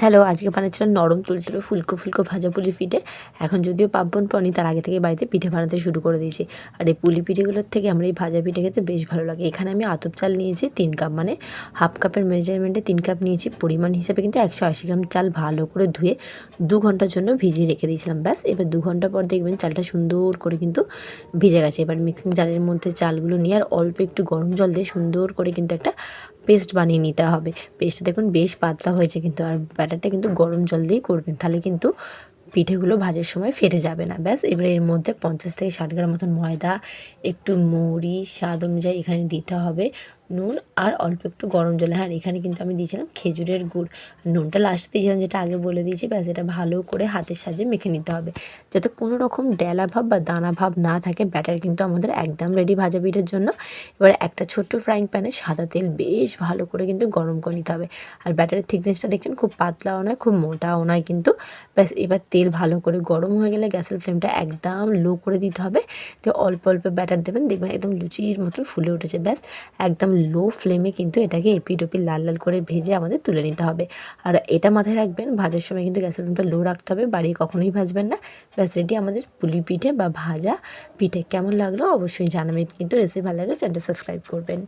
Hello, আজকে বানাচ্ছিলাম নরম তুলতুলো ফুলকো ফুলকো ভাজা পুলি পিঠে। এখন যদিও পার্বণ পানি তার আগে থেকে বাড়িতে পিঠে বানাতে শুরু করে দিয়েছি। আর এই পুলি পিঠেগুলোর থেকে আমরা এই ভাজা পিঠে খেতে বেশ ভালো লাগে। এখানে আমি আতপ চাল নিয়েছি তিন কাপ মানে হাফ কাপের মেজারমেন্টে তিন কাপ নিয়েছি। পরিমাণ হিসাবে কিন্তু একশো আশি গ্রাম চাল ভালো করে ধুয়ে দু ঘণ্টার জন্য ভিজিয়ে রেখে দিয়েছিলাম। ব্যাস, এবার দু ঘণ্টা পর দেখবেন চালটা সুন্দর করে কিন্তু ভিজে গেছে। এবার মিক্সিং জারের মধ্যে চালগুলো নিয়ে আর অল্প একটু গরম জল দিয়ে সুন্দর করে কিন্তু একটা পেস্ট বানিয়ে নিতে হবে। পেস্ট দেখুন বেশ পাতলা হয়েছে কিন্তু, আর ব্যাটারটা কিন্তু গরম জল দিয়েই করবেন। তাহলে কিন্তু পিঠেগুলো ভাজার সময় ফেটে যাবে না। ব্যাস, এবারে এর মধ্যে পঞ্চাশ থেকে ষাট গ্রাম মতন ময়দা, একটু মৌরি, স্বাদ অনুযায়ী এখানে দিতে হবে। নুন আর অল্প একটু গরম জল। হ্যাঁ এখানে কিন্তু আমি দিয়েছিলাম খেজুরের গুড়। নুনটা লাস্টে দিয়েছিলাম, যেটা আগে বলে দিয়েছি, ব্যাস এটা ভালো করে হাতের সাহায্যে মেখে নিতে হবে। যাতে কোনো রকম ডেলা ভাব বা দানা ভাব না থাকে ব্যাটার কিন্তু আমাদের একদম রেডি ভাজা পিঠের জন্য। এবার একটা ছোট্ট ফ্রাইং প্যানে সাদা তেল বেশ ভালো করে কিন্তু গরম করে নিতে হবে। আর ব্যাটারের থিকনেসটা দেখছেন, খুব পাতলাও নয়, খুব মোটাও নয় কিন্তু। ব্যাস, এবার তেল ভালো করে গরম হয়ে গেলে গ্যাসের ফ্লেমটা একদম লো করে দিতে হবে। তো অল্প অল্প ব্যাটার দেবেন, দেখবেন একদম লুচির মতন ফুলে উঠেছে। ব্যাস, একদম লো ফ্লেমে কিন্তু এটাকে এপিড ওপিড লাল লাল করে ভেজে আমাদের তুলে নিতে হবে। আর এটা মাথায় রাখবেন, ভাজার সময় কিন্তু গ্যাসের ফ্লেমটা লো রাখতে হবে বাড়ি কখনোই ভাজবেন না। ব্যাস রেডি আমাদের পুলি পিঠে বা ভাজা পিঠে। কেমন লাগল অবশ্যই জানাবেন, কিন্তু রেসিপি ভালো লাগলে চ্যানেলটা সাবস্ক্রাইব করবেন।